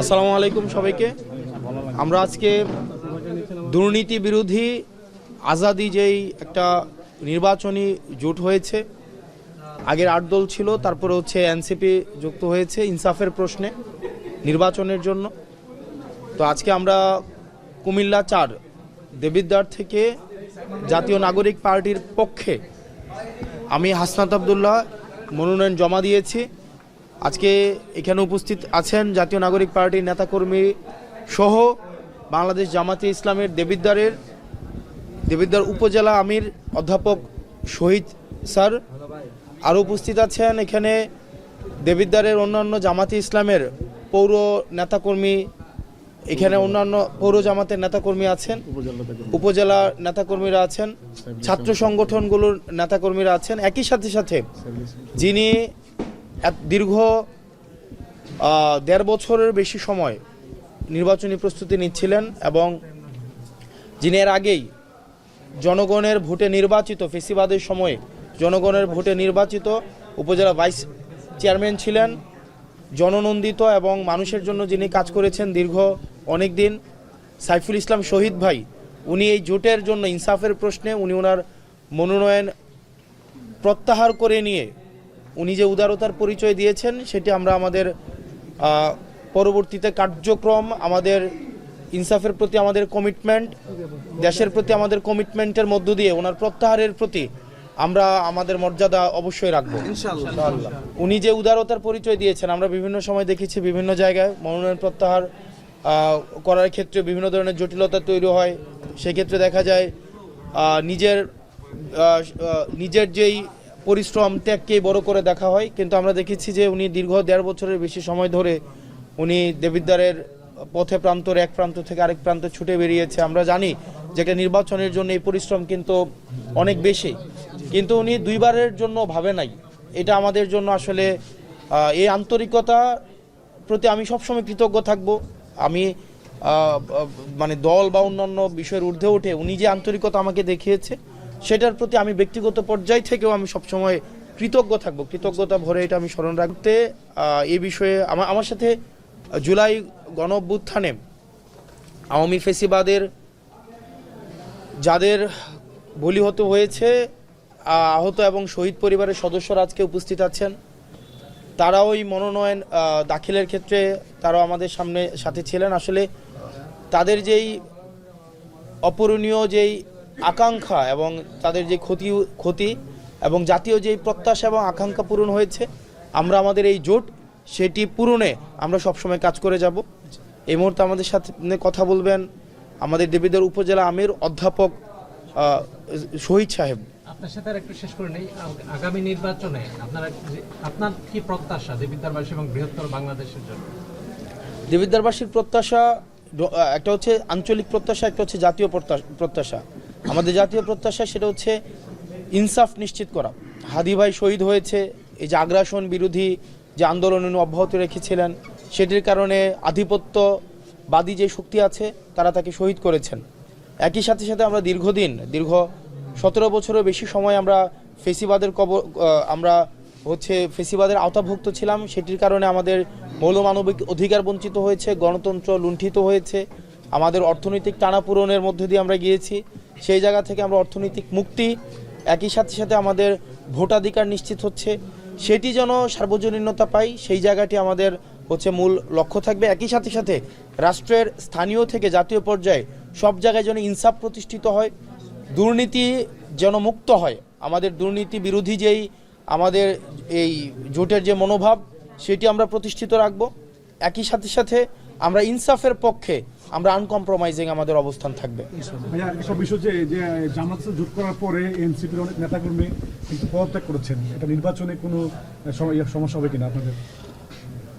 আসসালামু আলাইকুম সবাইকে। আমরা আজকে দুর্নীতি বিরোধী আজাদি যেই একটা নির্বাচনী জোট হয়েছে, আগের আট দল ছিল, তারপরে হচ্ছে এনসিপি যুক্ত হয়েছে ইনসাফের প্রশ্নে নির্বাচনের জন্য। তো আজকে আমরা কুমিল্লা চার, দেবিদ্বার থেকে জাতীয় নাগরিক পার্টির পক্ষে আমি হাসনাত আবদুল্লাহ মনোনয়ন জমা দিয়েছি। আজকে এখানে উপস্থিত আছেন জাতীয় নাগরিক পার্টির নেতাকর্মী সহ বাংলাদেশ জামাতে ইসলামের দেবিদ্বারের, দেবিদ্বার উপজেলা আমির অধ্যাপক শহীদ স্যার। আরও উপস্থিত আছেন এখানে দেবিদ্বারের অন্যান্য জামাতে ইসলামের পৌর নেতাকর্মী, এখানে অন্যান্য পৌর জামাতের নেতাকর্মী আছেন, উপজেলা নেতাকর্মীরা আছেন, ছাত্র সংগঠনগুলোর নেতাকর্মীরা আছেন। একই সাথে সাথে যিনি দীর্ঘ দেড় বছরের বেশি সময় নির্বাচনী প্রস্তুতি নিচ্ছিলেন এবং যিনি এর আগেই জনগণের ভোটে নির্বাচিত, ফেসিবাদের সময়ে জনগণের ভোটে নির্বাচিত উপজেলা ভাইস চেয়ারম্যান ছিলেন, জননন্দিত এবং মানুষের জন্য যিনি কাজ করেছেন দীর্ঘ অনেক দিন, সাইফুল ইসলাম শহীদ ভাই, উনি এই জোটের জন্য ইনসাফের প্রশ্নে, উনি ওনার মনোনয়ন প্রত্যাহার করে নিয়ে উনি যে উদারতার পরিচয় দিয়েছেন সেটি আমরা আমাদের পরবর্তীতে কার্যক্রম আমাদের ইনসাফের প্রতি আমাদের কমিটমেন্ট দেশের প্রতি আমাদের কমিটমেন্টের মধ্য দিয়ে ওনার প্রত্যাহারের প্রতি আমরা আমাদের মর্যাদা অবশ্যই রাখব। উনি যে উদারতার পরিচয় দিয়েছেন আমরা বিভিন্ন সময় দেখেছি বিভিন্ন জায়গায় মনোনয়ন প্রত্যাহার করার ক্ষেত্রে বিভিন্ন ধরনের জটিলতা তৈরি হয়। সেক্ষেত্রে দেখা যায় নিজের নিজের যেই পরিশ্রম, ত্যাগকেই বড় করে দেখা হয়। কিন্তু আমরা দেখেছি যে উনি দীর্ঘ দেড় বছরের বেশি সময় ধরে উনি দেবিদ্বারের পথে প্রান্তর, এক প্রান্ত থেকে আরেক প্রান্তে ছুটে বেরিয়েছে। আমরা জানি যে একটা নির্বাচনের জন্য এই পরিশ্রম কিন্তু অনেক বেশি। কিন্তু উনি দুইবারের জন্য ভাবে নাই। এটা আমাদের জন্য আসলে এই আন্তরিকতা প্রতি আমি সবসময় কৃতজ্ঞ থাকব। আমি মানে দল বা অন্যান্য বিষয়ের ঊর্ধ্বে উঠে উনি যে আন্তরিকতা আমাকে দেখিয়েছে সেটার প্রতি আমি ব্যক্তিগত পর্যায় থেকেও আমি সবসময় কৃতজ্ঞ থাকব। কৃতজ্ঞতা ভরে এটা আমি স্মরণ রাখতে এ বিষয়ে আমার আমার সাথে জুলাই গণ অভ্যুত্থানে আওয়ামী ফেসিবাদের যাদের বলি হতে হয়েছে আহত এবং শহীদ পরিবারের সদস্যরা আজকে উপস্থিত আছেন, তারাও ওই মনোনয়ন দাখিলের ক্ষেত্রে তারাও আমাদের সামনে সাথে ছিলেন। আসলে তাদের যেই অপূরণীয় যেই আকাঙ্ক্ষা এবং তাদের যে ক্ষতি ক্ষতি এবং জাতীয় যেই প্রত্যাশা এবং আকাঙ্ক্ষা পূরণ হয়েছে আমরা আমাদের এই জোট সেটি পূরণে আমরা সবসময় কাজ করে যাব। এই মুহূর্তে আমাদের সাথে কথা বলবেন আমাদের দেবীদের উপজেলা আমির অধ্যাপক শহীদ সাহেব। আপনার সাথে আর একটু শেষ করে নেই আগামী নির্বাচনে আপনারা আপনার কি প্রত্যাশা দেবিদ্বারবাসী এবং বৃহত্তর বাংলাদেশের জন্য? দেবিদ্বারবাসীর প্রত্যাশা একটা হচ্ছে আঞ্চলিক প্রত্যাশা একটা হচ্ছে জাতীয় প্রত্যা- প্রত্যাশা। আমাদের জাতীয় প্রত্যাশা সেটা হচ্ছে ইনসাফ নিশ্চিত করা। হাদি ভাই শহীদ হয়েছে, এই যে আগ্রাসন বিরোধী যে আন্দোলন উনি অব্যাহত রেখেছিলেন, সেটির কারণে আধিপত্যবাদী যে শক্তি আছে, তারা তাকে শহীদ করেছেন। একই সাথে সাথে আমরা দীর্ঘদিন, দীর্ঘ সতেরো বছরের বেশি সময় আমরা ফেসিবাদের কবর আমরা হচ্ছে ফেসিবাদের আওতাভুক্ত ছিলাম, সেটির কারণে আমাদের মৌলমানবিক অধিকার বঞ্চিত হয়েছে, গণতন্ত্র লুণ্ঠিত হয়েছে। আমাদের অর্থনৈতিক টানাপূরণের মধ্যে দিয়ে আমরা গিয়েছি। সেই জায়গা থেকে আমরা অর্থনৈতিক মুক্তি, একই সাথে সাথে আমাদের ভোটাধিকার নিশ্চিত হচ্ছে। সেটি যেন সার্বজনীনতা পাই, সেই জায়গাটি আমাদের হচ্ছে মূল লক্ষ্য থাকবে। একই সাথে সাথে রাষ্ট্রের স্থানীয় থেকে জাতীয় পর্যায়ে সব জায়গায় যেন ইনসাফ প্রতিষ্ঠিত হয়, দুর্নীতি যেন মুক্ত হয়। আমাদের দুর্নীতি বিরোধী যেই আমাদের এই জোটের যে মনোভাব, সেটি আমরা প্রতিষ্ঠিত রাখব। একই সাথে সাথে আমরা ইনসাফের পক্ষে আমরা আনকম্প্রোমাইজিং আমাদের অবস্থান থাকবে। ভাইয়া বিষয় যে যে জামাত জোট করার পরে এনসিপির অনেক নেতাকর্মী পদত্যাগ করেছেন। এটা নির্বাচনে কোনো সম- সমস্যা হবে কিনা আপনাদের?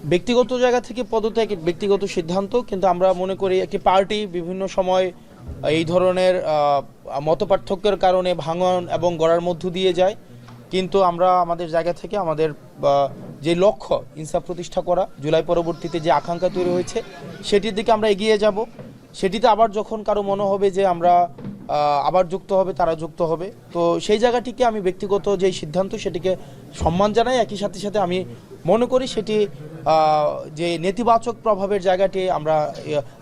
ব্যক্তিগত জায়গা থেকে পদত্যাগ ব্যক্তিগত সিদ্ধান্ত কিন্তু আমরা মনে করি একটি পার্টি বিভিন্ন সময় এই ধরনের মতপার্থক্যের কারণে ভাঙন এবং গড়ার মধ্য দিয়ে যায়। কিন্তু আমরা আমাদের জায়গা থেকে আমাদের যে লক্ষ্য ইনসাফ প্রতিষ্ঠা করা, জুলাই পরবর্তীতে যে আকাঙ্ক্ষা তৈরি হয়েছে, সেটির দিকে আমরা এগিয়ে যাব। সেটিতে আবার যখন কারও মনে হবে যে আমরা আবার যুক্ত হবে, তারা যুক্ত হবে। তো সেই জায়গাটিকে আমি ব্যক্তিগত যে সিদ্ধান্ত, সেটিকে সম্মান জানাই। একই সাথে সাথে আমি মনে করি সেটি যে নেতিবাচক প্রভাবের জায়গাটি আমরা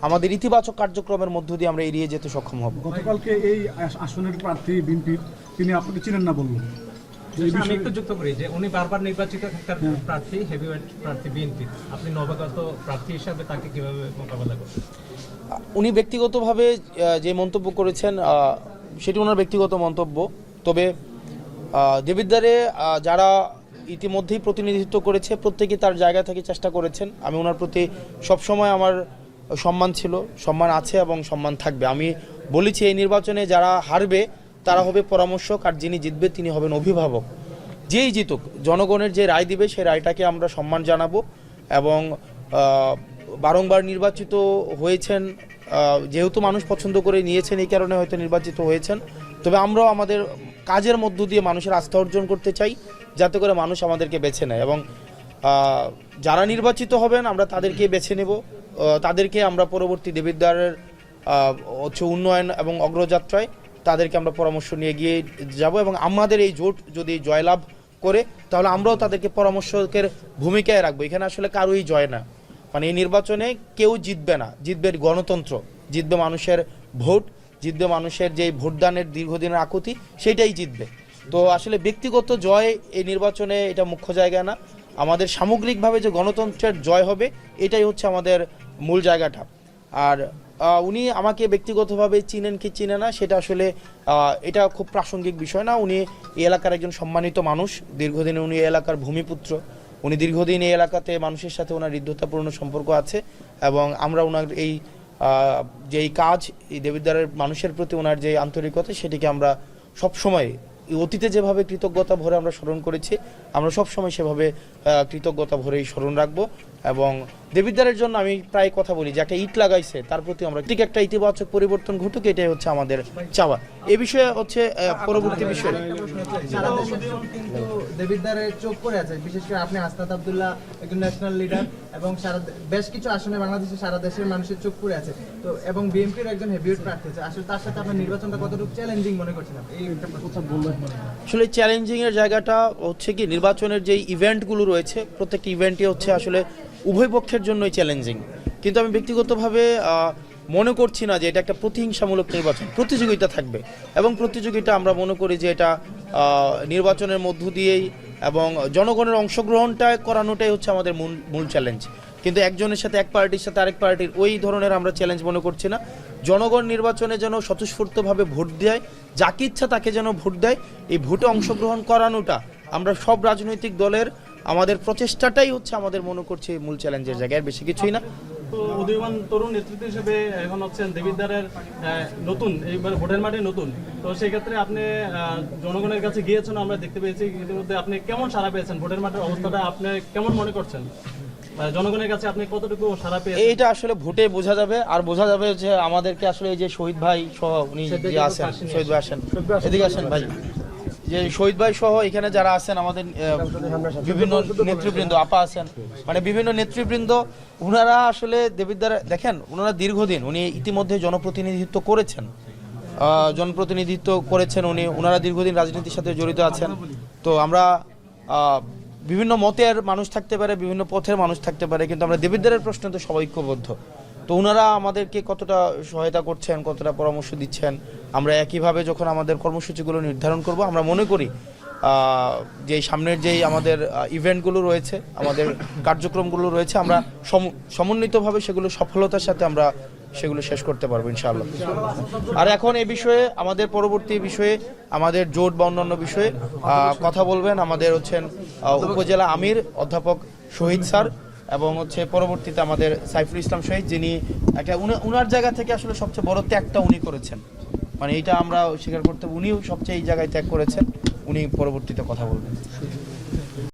আমাদের ইতিবাচক কার্যক্রমের মধ্য দিয়ে আমরা এড়িয়ে যেতে সক্ষম হব। গতকালকে এই আসনের প্রার্থী বিএনপির, তিনি আপনাকে চিনেন না বললেন? আমি একটু যুক্ত করি যে উনি বারবার নির্বাচিত একটা প্রার্থী হেভিওয়েট প্রার্থী বিএনপি। আপনি নবাগত প্রার্থী হিসাবে তাকে কীভাবে মোকাবেলা করবেন? উনি ব্যক্তিগতভাবে যে মন্তব্য করেছেন সেটি ওনার ব্যক্তিগত মন্তব্য। তবে দেবিদ্বারে যারা ইতিমধ্যেই প্রতিনিধিত্ব করেছে প্রত্যেকে তার জায়গা থেকে চেষ্টা করেছেন। আমি ওনার প্রতি সবসময় আমার সম্মান ছিল সম্মান আছে এবং সম্মান থাকবে। আমি বলেছি এই নির্বাচনে যারা হারবে তারা হবে পরামর্শক আর যিনি জিতবে তিনি হবেন অভিভাবক। যেই জিতুক, জনগণের যে রায় দিবে সেই রায়টাকে আমরা সম্মান জানাব এবং বারংবার নির্বাচিত হয়েছেন যেহেতু মানুষ পছন্দ করে নিয়েছেন এই কারণে হয়তো নির্বাচিত হয়েছেন, তবে আমরাও আমাদের কাজের মধ্য দিয়ে মানুষের আস্থা অর্জন করতে চাই, যাতে করে মানুষ আমাদেরকে বেছে নেয় এবং যারা নির্বাচিত হবেন আমরা তাদেরকে বেছে নেব তাদেরকে আমরা পরবর্তী দেবিদ্বারের হচ্ছে উন্নয়ন এবং অগ্রযাত্রায় তাদেরকে আমরা পরামর্শ নিয়ে গিয়ে যাব এবং আমাদের এই জোট যদি জয়লাভ করে, তাহলে আমরাও তাদেরকে পরামর্শকের ভূমিকায় রাখব। এখানে আসলে কারোই জয় না। মানে এই নির্বাচনে কেউ জিতবে না। জিতবে গণতন্ত্র, জিতবে মানুষের ভোট, জিতবে মানুষের যে ভোটদানের দীর্ঘদিনের আকুতি সেটাই জিতবে। তো আসলে ব্যক্তিগত জয় এই নির্বাচনে এটা মুখ্য জায়গা না। আমাদের সামগ্রিকভাবে যে গণতন্ত্রের জয় হবে, এটাই হচ্ছে আমাদের মূল জায়গাটা। আর উনি আমাকে ব্যক্তিগতভাবে চিনেন কি চিনে না সেটা আসলে এটা খুব প্রাসঙ্গিক বিষয় না। উনি এই এলাকার একজন সম্মানিত মানুষ। দীর্ঘদিনে উনি এলাকার ভূমিপুত্র। উনি দীর্ঘদিন এই এলাকাতে মানুষের সাথে ওনার হৃদ্যতাপূর্ণ সম্পর্ক আছে এবং আমরা ওনার এই আহ, যে এই কাজ এই দেবিদ্বারের মানুষের প্রতি ওনার যে আন্তরিকতা সেটিকে আমরা সবসময় অতীতে যেভাবে কৃতজ্ঞতা ভরে আমরা স্মরণ করেছি আমরা সবসময় সেভাবে কৃতজ্ঞতা ভরেই স্মরণ রাখব। এবং দেবিদ্বারের জন্য আমি প্রায় কথা বলি যে একটা ইট লাগাইছে তার প্রতি আমরা ঠিক একটা ইতিবাচক পরিবর্তন ঘটুক এটাই হচ্ছে আমাদের চাওয়া। এ বিষয়ে হচ্ছে পরবর্তী বিষয়। কিন্তু দেবিদ্বারের চোখ পড়ে আছে বিশেষ করে আপনি আস্তাদ আব্দুল্লাহ একজন ন্যাশনাল লিডার এবং সারা বেশ কিছু আসনে বাংলাদেশে সারা দেশের মানুষের চোখ পড়ে আছে। তো এবং বিএনপির একজন হেভিওয়েট প্রার্থী আছে আসলে তার সাথে আপনার নির্বাচনটা কতটুকু চ্যালেঞ্জিং মনে করছেন কথা বললেন আসলে চ্যালেঞ্জিং এর জায়গাটা হচ্ছে কি নির্বাচনের যে ইভেন্টগুলো রয়েছে প্রত্যেকটি ইভেন্টই হচ্ছে আসলে উভয় পক্ষের জন্যই চ্যালেঞ্জিং কিন্তু আমি ব্যক্তিগতভাবে মনে করছি না যে এটা একটা প্রতিহিংসামূলক নির্বাচন। প্রতিযোগিতা থাকবে। এবং প্রতিযোগিতা আমরা মনে করি যে এটা নির্বাচনের মধ্য দিয়েই এবং জনগণের অংশগ্রহণটা করানোটাই হচ্ছে আমাদের মূল মূল চ্যালেঞ্জ কিন্তু একজনের সাথে এক পার্টির সাথে আরেক পার্টির ওই ধরনের আমরা চ্যালেঞ্জ মনে করছি না। জনগণ নির্বাচনে যেন স্বতঃস্ফূর্তভাবে ভোট দেয়, যাকে ইচ্ছা তাকে যেন ভোট দেয়, এই ভোটে অংশগ্রহণ করানোটা আমরা সব রাজনৈতিক দলের আমাদের প্রচেষ্টাটাই হচ্ছে আমাদের মনে করছে মূল চ্যালেঞ্জের জায়গায় আর বেশি কিছুই না। তো উদীয়মান তরুণ নেতৃত্ব হিসেবে এখন হচ্ছেন দেবিদ্বারের নতুন এইবার ভোটের মাঠে নতুন। তো সেক্ষেত্রে আপনি জনগণের কাছে গিয়েছেন আমরা দেখতে পেয়েছি ইতিমধ্যে আপনি কেমন সারা পেয়েছেন? ভোটের মাঠের অবস্থাটা আপনি কেমন মনে করছেন? জনগণের কাছে আপনি কতটুকু সারা পেয়েছেন? এইটা আসলে ভোটে বোঝা যাবে আর বোঝা যাবে যে আমাদেরকে আসলে এই যে শহীদ ভাই সহ উনি যে আছেন শহীদ ভাই আসেন। এদিকে আসেন ভাই। যে শহীদ ভাই সহ এখানে যারা আছেন, আমাদের বিভিন্ন নেতৃবৃন্দ, আপা আছেন মানে বিভিন্ন নেতৃবৃন্দ ওনারা আসলে দেবিদ্বার, দেখেন ওনারা দীর্ঘদিন উনি ইতিমধ্যে জনপ্রতিনিধিত্ব করেছেন। জনপ্রতিনিধিত্ব করেছেন উনি ওনারা দীর্ঘদিন রাজনীতির সাথে জড়িত আছেন। তো আমরা বিভিন্ন মতের মানুষ থাকতে পারে, বিভিন্ন পথের মানুষ থাকতে পারে, কিন্তু আমরা দেবিদ্বারের প্রশ্নে তো সবাই ঐক্যবদ্ধ। তো ওনারা আমাদেরকে কতটা সহায়তা করছেন, কতটা পরামর্শ দিচ্ছেন, আমরা একইভাবে যখন আমাদের কর্মসূচিগুলো নির্ধারণ করব, আমরা মনে করি যে সামনের যেই আমাদের ইভেন্টগুলো রয়েছে, আমাদের কার্যক্রমগুলো রয়েছে, আমরা সম- সমন্বিতভাবে সেগুলো সফলতার সাথে আমরা সেগুলো শেষ করতে পারব, ইনশাআল্লাহ। আর এখন এই বিষয়ে, আমাদের পরবর্তী বিষয়ে, আমাদের জোট বা অন্যান্য বিষয়ে কথা বলবেন আমাদের হচ্ছেন উপজেলা আমির অধ্যাপক শহীদ স্যার। এবং হচ্ছে পরবর্তীতে আমাদের সাইফুল ইসলাম শহীদ, যিনি একটা উনি- উনার জায়গা থেকে আসলে সবচেয়ে বড় ত্যাগটা উনি করেছেন। মানে এটা আমরা স্বীকার করতে উনিও সবচেয়ে এই জায়গায় ত্যাগ করেছেন। উনি পরবর্তীতে কথা বলবেন।